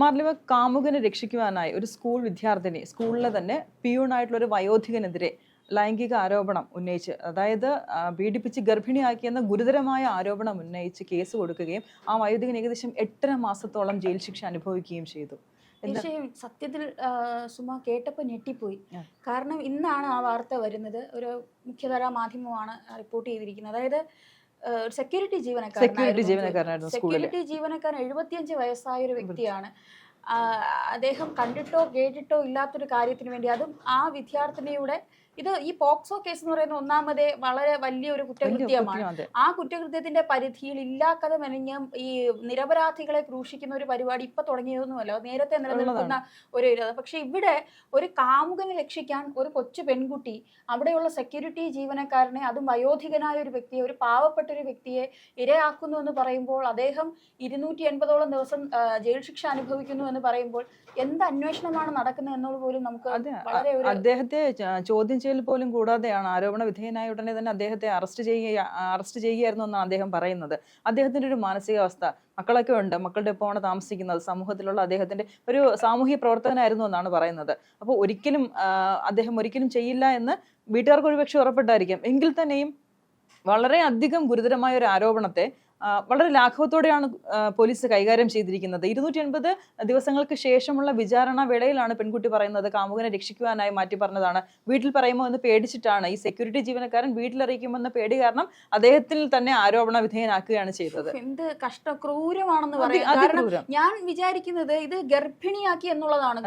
മാർലിമ കാമുകനെ രക്ഷിക്കുവാനായി ഒരു സ്കൂൾ വിദ്യാർത്ഥിനി സ്കൂളിലെ തന്നെ പിയൂണായിട്ടുള്ള ഒരു വയോധികനെതിരെ ലൈംഗിക ആരോപണം ഉന്നയിച്ച് അതായത് പീഡിപ്പിച്ച് ഗർഭിണിയാക്കിയെന്ന ഗുരുതരമായ ആരോപണം ഉന്നയിച്ച് കേസ് കൊടുക്കുകയും ആ വയോധികൻ ഏകദേശം എട്ടര മാസത്തോളം ജയിൽ ശിക്ഷ അനുഭവിക്കുകയും ചെയ്തു. തീർച്ചയായും സത്യത്തിൽ സുമ കേട്ടപ്പോൾ ഞെട്ടിപ്പോയി. കാരണം ഇന്നാണ് ആ വാർത്ത വരുന്നത്. ഒരു മുഖ്യധാരാ മാധ്യമമാണ് റിപ്പോർട്ട് ചെയ്തിരിക്കുന്നത്. അതായത് സെക്യൂരിറ്റി സെക്യൂരിറ്റി ജീവനക്കാരനായിരുന്നു സെക്യൂരിറ്റി ജീവനക്കാരൻ എഴുപത്തിയഞ്ച് വയസ്സായ ഒരു വ്യക്തിയാണ്. അദ്ദേഹം കണ്ടിട്ടോ കേട്ടിട്ടോ ഇല്ലാത്തൊരു കാര്യത്തിന് വേണ്ടി അതും ആ വിദ്യാർത്ഥിനിയുടെ ഇത് ഈ പോക്സോ കേസ് എന്ന് പറയുന്ന ഒന്നാമതേ വളരെ വലിയ ഒരു കുറ്റകൃത്യമാണ് ആ കുറ്റകൃത്യത്തിന്റെ പരിധിയിൽ ഇല്ലാക്കഥ മെനഞ്ഞ ഈ നിരപരാധികളെ ക്രൂശിക്കുന്ന ഒരു പരിപാടി ഇപ്പൊ തുടങ്ങിയതൊന്നുമല്ല. നേരത്തെ നിലനിൽക്കുന്ന ഒരു ഇത്. പക്ഷെ ഇവിടെ ഒരു കാമുകനെ രക്ഷിക്കാൻ ഒരു കൊച്ചു പെൺകുട്ടി അവിടെയുള്ള സെക്യൂരിറ്റി ജീവനക്കാരനെ അതും വയോധികനായ ഒരു വ്യക്തിയെ ഒരു പാവപ്പെട്ട ഒരു വ്യക്തിയെ ഇരയാക്കുന്നു എന്ന് പറയുമ്പോൾ അദ്ദേഹം ഇരുന്നൂറ്റി എൺപതോളം ദിവസം ജയിൽ ശിക്ഷ അനുഭവിക്കുന്നു എന്ന് പറയുമ്പോൾ എന്ത് അന്വേഷണമാണ് നടക്കുന്നത് എന്നുള്ള പോലും നമുക്ക് വളരെ ഒരു അദ്ദേഹത്തെ ചോദ്യം ചെയ്യൽ പോലും കൂടാതെയാണ് ആരോപണ വിധേയനായ ഉടനെ തന്നെ അദ്ദേഹത്തെ അറസ്റ്റ് ചെയ്യുക അറസ്റ്റ് ചെയ്യുകയായിരുന്നു എന്നാണ് അദ്ദേഹം പറയുന്നത്. അദ്ദേഹത്തിന്റെ ഒരു മാനസികാവസ്ഥ മക്കളൊക്കെ ഉണ്ട് മക്കളുടെ ഒപ്പമാണ് താമസിക്കുന്നത് സമൂഹത്തിലുള്ള അദ്ദേഹത്തിന്റെ ഒരു സാമൂഹ്യ പ്രവർത്തകനായിരുന്നു എന്നാണ് പറയുന്നത്. അപ്പോൾ ഒരിക്കലും അദ്ദേഹം ഒരിക്കലും ചെയ്യില്ല എന്ന് വീട്ടുകാർക്ക് ഒരുപക്ഷെ ഉറപ്പിട്ടായിരിക്കും എങ്കിൽ തന്നെയും വളരെ അധികം ഗുരുതരമായ ഒരു ആരോപണത്തെ വളരെ ലാഘവത്തോടെയാണ് പോലീസ് കൈകാര്യം ചെയ്തിരിക്കുന്നത്. ഇരുന്നൂറ്റി എൺപത് ദിവസങ്ങൾക്ക് ശേഷമുള്ള വിചാരണ വേളയിലാണ് പെൺകുട്ടി പറയുന്നത് കാമുകനെ രക്ഷിക്കുവാനായി മാറ്റി പറഞ്ഞതാണ്. വീട്ടിൽ പറയുമോ എന്ന് പേടിച്ചിട്ടാണ്. ഈ സെക്യൂരിറ്റി ജീവനക്കാരൻ വീട്ടിലറിയിക്കുമെന്ന പേടി കാരണം അദ്ദേഹത്തിൽ തന്നെ ആരോപണ വിധേയനാക്കുകയാണ് ചെയ്തത്. എന്ത് കഷ്ട ക്രൂരമാണെന്ന് പറയാം. ഞാൻ വിചാരിക്കുന്നത് ഇത് ഗർഭിണിയാക്കി എന്നുള്ളതാണ്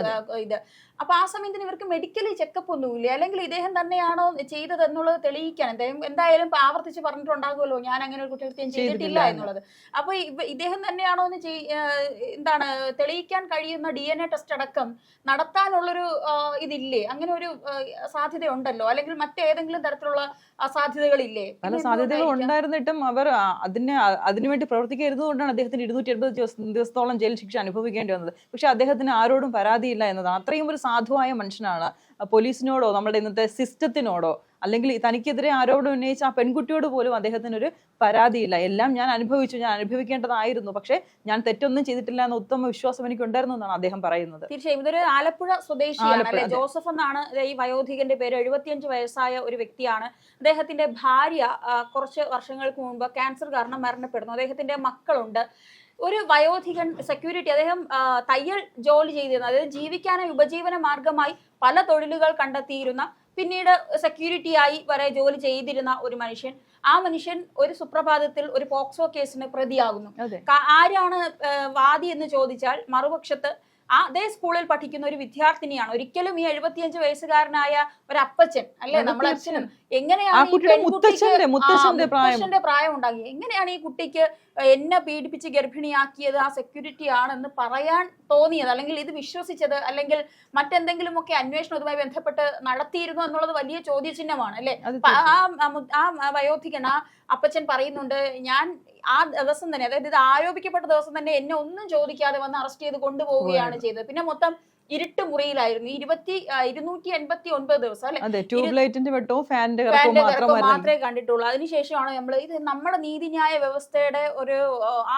ഇത്. അപ്പൊ ആ സമയത്തിന് ഇവർക്ക് മെഡിക്കലി ചെക്കപ്പ് ഒന്നുമില്ല. അല്ലെങ്കിൽ ഇദ്ദേഹം തന്നെയാണോ ചെയ്തത് എന്നുള്ളത് തെളിയിക്കാൻ. അദ്ദേഹം എന്തായാലും ആവർത്തിച്ച് പറഞ്ഞിട്ടുണ്ടാകുമല്ലോ. ഞാൻ അങ്ങനെ ഒരു കുറ്റകൃത്യം ചെയ്തിട്ടില്ല എന്നുള്ളത്. അപ്പൊ ഇദ്ദേഹം തന്നെയാണോ എന്ന് എന്താണ് തെളിയിക്കാൻ കഴിയുന്ന ഡി എൻ എ ടെസ്റ്റ് അടക്കം നടത്താനുള്ളൊരു ഇതില്ലേ? അങ്ങനെ ഒരു സാധ്യത ഉണ്ടല്ലോ അല്ലെങ്കിൽ മറ്റേതെങ്കിലും തരത്തിലുള്ള സാധ്യതകളില്ലേ? പല സാധ്യതകൾ ഉണ്ടായിരുന്നിട്ടും അവർ അതിന് അതിനെ അതിനുവേണ്ടി പ്രവർത്തിക്കരുത് കൊണ്ടാണ് അദ്ദേഹത്തിന് ഇരുന്നൂറ്റി എൺപത് ദിവസത്തോളം ജയിൽ ശിക്ഷ അനുഭവിക്കേണ്ടി വന്നത്. പക്ഷെ അദ്ദേഹത്തിന് ആരോടും പരാതിയില്ല എന്നതാണ്. അത്രയും ഒരു സാധുവായ മനുഷ്യനാണ്. പോലീസിനോടോ നമ്മുടെ ഇന്നത്തെ സിസ്റ്റത്തിനോടോ അല്ലെങ്കിൽ തനിക്കെതിരെ ആരോപണം ഉന്നയിച്ച ആ പെൺകുട്ടിയോട് പോലും അദ്ദേഹത്തിന് ഒരു പരാതിയില്ല. എല്ലാം ഞാൻ അനുഭവിച്ചു. ഞാൻ അനുഭവിക്കേണ്ടതായിരുന്നു. പക്ഷേ ഞാൻ തെറ്റൊന്നും ചെയ്തിട്ടില്ല എന്ന ഉത്തമ വിശ്വാസം എനിക്ക് ഉണ്ടായിരുന്നു എന്നാണ് അദ്ദേഹം പറയുന്നത്. തീർച്ചയായും. ഇതൊരു ആലപ്പുഴ സ്വദേശിയാണ്. അല്ലെ? ജോസഫ് എന്നാണ് ഈ വയോധികന്റെ പേര്. എഴുപത്തിയഞ്ച് വയസ്സായ ഒരു വ്യക്തിയാണ്. അദ്ദേഹത്തിന്റെ ഭാര്യ കുറച്ച് വർഷങ്ങൾക്ക് മുമ്പ് ക്യാൻസർ കാരണം മരണപ്പെടുന്നു. അദ്ദേഹത്തിന്റെ മക്കളുണ്ട്. ഒരു വയോധികൻ സെക്യൂരിറ്റി അദ്ദേഹം തയ്യൽ ജോലി ചെയ്തിരുന്നു. അതായത് ജീവിക്കാനായി ഉപജീവന മാർഗമായി പല തൊഴിലുകൾ കണ്ടെത്തിയിരുന്ന പിന്നീട് സെക്യൂരിറ്റി ആയി വരെ ജോലി ചെയ്തിരുന്ന ഒരു മനുഷ്യൻ ആ മനുഷ്യൻ ഒരു സുപ്രഭാതത്തിൽ ഒരു പോക്സോ കേസിന് പ്രതിയാകുന്നു. ആരാണ് വാദി എന്ന് ചോദിച്ചാൽ മറുപക്ഷത്ത് അതേ സ്കൂളിൽ പഠിക്കുന്ന ഒരു വിദ്യാർത്ഥിനിയാണ്. ഒരിക്കലും ഈ എഴുപത്തിയഞ്ച് വയസ്സുകാരനായ ഒരു അപ്പച്ചൻ അല്ലെ നമ്മുടെ അച്ഛനും. എങ്ങനെയാണ് പ്രായം. ഉണ്ടാക്കി എങ്ങനെയാണ് ഈ കുട്ടിക്ക് എന്നെ പീഡിപ്പിച്ച് ഗർഭിണിയാക്കിയത് ആ സെക്യൂരിറ്റി ആണെന്ന് പറയാൻ തോന്നിയത്? അല്ലെങ്കിൽ ഇത് വിശ്വസിച്ചത്? അല്ലെങ്കിൽ മറ്റെന്തെങ്കിലും ഒക്കെ അന്വേഷണം ഇതുമായി ബന്ധപ്പെട്ട് നടത്തിയിരുന്നു എന്നുള്ളത് വലിയ ചോദ്യചിഹ്നമാണ് അല്ലെ? ആ വയോധികൻ ആ അപ്പച്ചൻ പറയുന്നുണ്ട് ഞാൻ ആ ദിവസം തന്നെ അതായത് ഇത് ആരോപിക്കപ്പെട്ട ദിവസം തന്നെ എന്നെ ഒന്നും ചോദിക്കാതെ വന്ന് അറസ്റ്റ് ചെയ്ത് കൊണ്ടുപോവുകയാണ് ചെയ്തത്. പിന്നെ മൊത്തം ഇരുട്ട് മുറിയിലായിരുന്നു. ഇരുപത്തി ഇരുന്നൂറ്റി എൺപത്തി ഒൻപത് ദിവസം അല്ലെ? ട്യൂബ്ലൈറ്റിന്റെ ട്യൂബ് ലൈറ്റിന്റെ വെട്ടവും ഫാനിന്റെ മാത്രമേ കണ്ടിട്ടുള്ളൂ. അതിനുശേഷമാണ് നമ്മൾ ഇത് നമ്മുടെ നീതിന്യായ വ്യവസ്ഥയുടെ ഒരു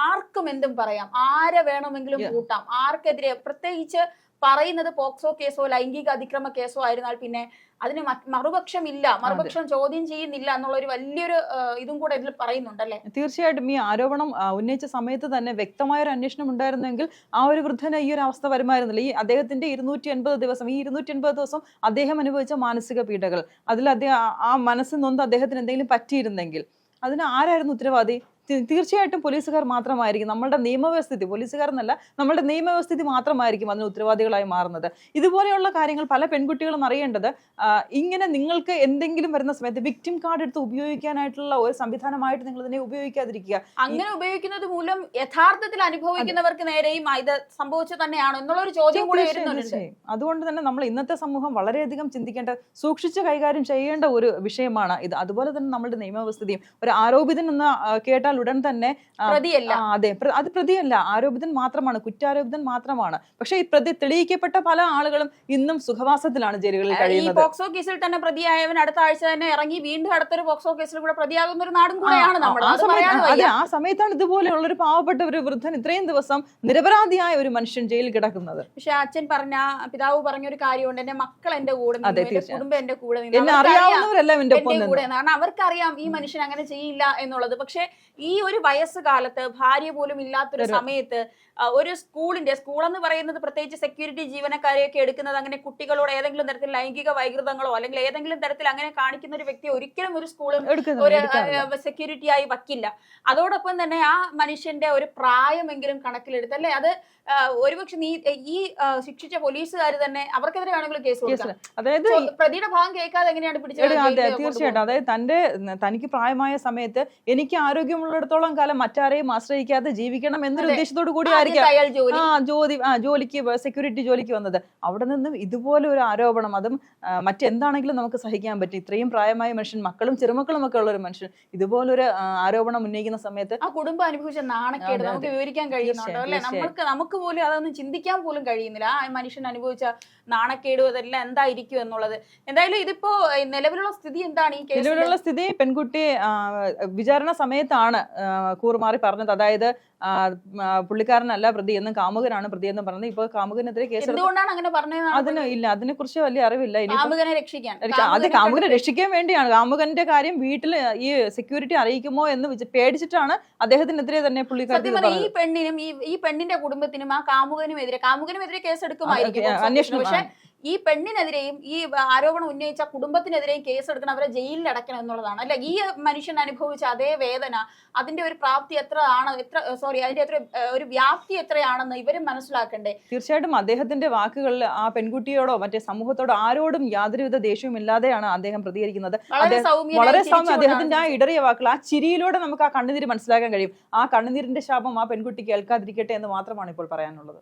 ആർക്കും എന്തും പറയാം. ആരെ വേണമെങ്കിലും കൂട്ടാം. ആർക്കെതിരെ പ്രത്യേകിച്ച് പറയുന്നത് പോക്സോ കേസോ ലൈംഗിക അതിക്രമ കേസോ ആയിരുന്നാൽ പിന്നെ അതിന് മറുപക്ഷം ഇല്ല മറുപക്ഷം ചോദ്യം ചെയ്യുന്നില്ല എന്നുള്ള ഒരു വലിയൊരു ഇതും കൂടെ ഇതിൽ പറയുന്നുണ്ടല്ലേ? തീർച്ചയായിട്ടും ഈ ആരോപണം ഉന്നയിച്ച സമയത്ത് തന്നെ വ്യക്തമായ ഒരു അന്വേഷണം ഉണ്ടായിരുന്നെങ്കിൽ ആ ഒരു വൃദ്ധന് ഈ ഒരു അവസ്ഥ വരുമായിരുന്നില്ല. ഈ അദ്ദേഹത്തിന്റെ ഇരുന്നൂറ്റി എൺപത് ദിവസം ഈ ഇരുന്നൂറ്റി എൺപത് ദിവസം അദ്ദേഹം അനുഭവിച്ച മാനസിക പീഡകൾ. അതിൽ അദ്ദേഹം ആ- മനസ്സിൽ നൊന്ന് അദ്ദേഹത്തിന് എന്തെങ്കിലും പറ്റിയിരുന്നെങ്കിൽ. അതിന് ആരായിരുന്നു ഉത്തരവാദി? തീർച്ചയായിട്ടും പോലീസുകാർ മാത്രമായിരിക്കും. നമ്മളുടെ നിയമവ്യവസ്ഥിതി പോലീസുകാർ എന്നല്ല നമ്മളുടെ നിയമവ്യവസ്ഥിതി മാത്രമായിരിക്കും അതിന് ഉത്തരവാദികളായി മാറുന്നത്. ഇതുപോലെയുള്ള കാര്യങ്ങൾ പല പെൺകുട്ടികളും അറിയേണ്ടത് ഇങ്ങനെ നിങ്ങൾക്ക് എന്തെങ്കിലും വരുന്ന സമയത്ത് വിക്ടിം കാർഡ് എടുത്ത് ഉപയോഗിക്കാനായിട്ടുള്ള ഒരു സംവിധാനമായിട്ട് നിങ്ങൾ ഇതിനെ ഉപയോഗിക്കാതിരിക്കുക. അങ്ങനെ ഉപയോഗിക്കുന്നത് മൂലം യഥാർത്ഥത്തിൽ അനുഭവിക്കുന്നവർക്ക് നേരെയും ഇത് സംഭവിച്ചു തന്നെയാണോ എന്നുള്ള ഒരു ചോദ്യം കൂടി വരുന്നുണ്ട്. അതുകൊണ്ട് തന്നെ നമ്മൾ ഇന്നത്തെ സമൂഹം വളരെയധികം ചിന്തിക്കേണ്ട സൂക്ഷിച്ച് കൈകാര്യം ചെയ്യേണ്ട ഒരു വിഷയമാണ് ഇത്. അതുപോലെ തന്നെ നമ്മുടെ നിയമവ്യവസ്ഥിതിയും. ഒരു ആരോപിതൻ എന്ന് കേട്ടാൽ ഉടൻ തന്നെ ആ, പ്രതിയല്ല. ആ, അതെ. പ്ര- അത് പ്രതിയല്ല. ആരോപിതൻ മാത്രമാണ് കുറ്റാരോപിതൻ മാത്രമാണ്. പക്ഷേ ഈ പ്രതി തെളിയിക്കപ്പെട്ട പല ആളുകളും ഇന്നും സുഖവാസത്തിലാണ് ജയിലുകളിൽ ഈ കഴിയുന്നത്. പോക്സോ കേസിൽ തന്നെ പ്രതിയായവൻ അടുത്ത ആഴ്ച തന്നെ ഇറങ്ങി വീണ്ടും അടുത്തൊരു പോക്സോ കേസിൽ കൂടെ പ്രതിയാകുന്ന ഒരു നാടും കൂടെയാണ് നമ്മൾ. ആ അത് സമയത്ത് പറയാൻ അതെ വയ്യ. ആ സമയത്താണ് ഇതുപോലെയുള്ള ഒരു പാവപ്പെട്ട ഒരു വൃദ്ധൻ ഇത്രയും ദിവസം നിരപരാധിയായ ഒരു മനുഷ്യൻ ജയിലിൽ കിടക്കുന്നത്. പക്ഷെ അച്ഛൻ പറഞ്ഞ പിതാവ് പറഞ്ഞ ഒരു കാര്യമുണ്ട്. എന്റെ മക്കൾ എന്റെ കൂടെ നിന്നു അതെ, എന്റെ തീർച്ചയായും. കുടുംബം എന്റെ കൂടെ നിന്നു. എന്നെ അവർക്കറിയാം അറിയാവുന്നവരെല്ലാം എന്റെ ഒപ്പം നിന്ന്. കൂടെ. കാരണം അവർക്കറിയാം ഈ മനുഷ്യൻ അങ്ങനെ ചെയ്യില്ല എന്നുള്ളത്. പക്ഷെ ഈ ഒരു വയസ്സുകാലത്ത് ഭാര്യ പോലും ഇല്ലാത്തൊരു സമയത്ത് ഒരു സ്കൂളിന്റെ സ്കൂൾ എന്ന് പറയുന്നത് പ്രത്യേകിച്ച് സെക്യൂരിറ്റി ജീവനക്കാരെയൊക്കെ എടുക്കുന്നത് അങ്ങനെ കുട്ടികളോട് ഏതെങ്കിലും തരത്തിൽ ലൈംഗിക വൈകൃതങ്ങളോ അല്ലെങ്കിൽ ഏതെങ്കിലും തരത്തിൽ അങ്ങനെ കാണിക്കുന്ന ഒരു വ്യക്തി ഒരിക്കലും ഒരു സ്കൂളും ഒരു സെക്യൂരിറ്റി ആയി വയ്ക്കില്ല. അതോടൊപ്പം തന്നെ ആ മനുഷ്യന്റെ ഒരു പ്രായമെങ്കിലും കണക്കിലെടുത്ത് അല്ലെ? അത് ഒരുപക്ഷെ നീ ഈ ശിക്ഷിച്ച പോലീസുകാർ തന്നെ അവർക്കെതിരെ വേണമെങ്കിലും കേസ് കൊടുക്കാം. അതായത് പ്രതിയുടെ ഭാഗം കേൾക്കാതെ എങ്ങനെയാണ് പിടിച്ചത് തീർച്ചയായിട്ടും. അതായത് തന്റെ തനിക്ക് പ്രായമായ സമയത്ത് എനിക്ക് ആരോഗ്യമുള്ളിടത്തോളം കാലം മറ്റാരെയും ആശ്രയിക്കാതെ ജീവിക്കണം എന്നൊരു ഉദ്ദേശത്തോട് കൂടി? ആയിരിക്കാം. ആ ജോലി ആ ജോലിക്ക് സെക്യൂരിറ്റി ജോലിക്ക് വന്നത്. അവിടെ നിന്നും ഇതുപോലെ ഒരു ആരോപണം അതും മറ്റെന്താണെങ്കിലും നമുക്ക് സഹിക്കാൻ പറ്റും. ഇത്രയും പ്രായമായ മനുഷ്യൻ മക്കളും ചെറുമക്കളും ഒക്കെ ഉള്ള ഒരു മനുഷ്യൻ ഇതുപോലൊരു ആരോപണം ഉന്നയിക്കുന്ന സമയത്ത് ആ കുടുംബം അനുഭവിച്ച നാണക്കേട് നമുക്ക് വിവരിക്കാൻ കഴിയുന്നുണ്ടോ അല്ലെ? നമുക്ക് നമുക്ക് പോലും അതൊന്നും ചിന്തിക്കാൻ പോലും കഴിയുന്നില്ല. ആ മനുഷ്യൻ അനുഭവിച്ച നാണക്കേടും അതെല്ലാം എന്തായിരിക്കും എന്നുള്ളത്. എന്തായാലും ഇതിപ്പോ നിലവിലുള്ള സ്ഥിതി എന്താണ് ഈ നിലവിലുള്ള സ്ഥിതി പെൺകുട്ടി വിചാരണ സമയത്താണ്. കൂറുമാറി പറഞ്ഞത്. അതായത് പുള്ളിക്കാരനല്ല പ്രതി എന്നും കാമുകനാണ് പ്രതി എന്നും പറഞ്ഞത്. ഇപ്പൊ കാമുകനെതിരെ കേസ് അതിന് ഇല്ല അതിനെ കുറിച്ച് വലിയ അറിവില്ല. അത് കാമുകനെ കാമുകനെ രക്ഷിക്കാൻ വേണ്ടിയാണ്. കാമുകന്റെ കാര്യം വീട്ടിൽ ഈ സെക്യൂരിറ്റി അറിയിക്കുമോ എന്ന് പേടിച്ചിട്ടാണ് അദ്ദേഹത്തിനെതിരെ തന്നെ പുള്ളിക്കാരി സത്യം പറഞ്ഞാൽ ഈ പെണ്ണിനും ഈ പെണ്ണിന്റെ കുടുംബത്തിനും ആ കാമുകനും എതിരെ കേസ് എടുക്കുമായിരിക്കും ആ, പോക്സോ അന്വേഷണം, പക്ഷെ ഈ പെണ്ണിനെതിരെയും ഈ ആരോപണം ഉന്നയിച്ച കുടുംബത്തിനെതിരെയും കേസ് എടുക്കണം അവരെ ജയിലിൽ അടയ്ക്കണം എന്നുള്ളതാണ്. അല്ല ഈ മനുഷ്യൻ അനുഭവിച്ച അതേ വേദന അതിന്റെ ഒരു പ്രാപ്തി എത്ര ആണ് എത്ര സോറി അതിന്റെ എത്ര ഒരു വ്യാപ്തി എത്രയാണെന്ന് ഇവരും മനസ്സിലാക്കണ്ടേ? തീർച്ചയായിട്ടും അദ്ദേഹത്തിന്റെ വാക്കുകളിൽ ആ പെൺകുട്ടിയോടോ മറ്റേ സമൂഹത്തോടോ ആരോടും യാതൊരുവിധ ദേഷ്യവും ഇല്ലാതെയാണ് അദ്ദേഹം പ്രതികരിക്കുന്നത്. വളരെ സൗമ്യം അദ്ദേഹത്തിന്റെ ആ ഇടറിയ വാക്കുകൾ ആ ചിരിയിലൂടെ നമുക്ക് ആ കണ്ണുനീര് മനസ്സിലാക്കാൻ കഴിയും. ആ കണ്ണുനീരിന്റെ ശാപം ആ പെൺകുട്ടി കേൾക്കാതിരിക്കട്ടെ എന്ന് മാത്രമാണ് ഇപ്പോൾ പറയാനുള്ളത്.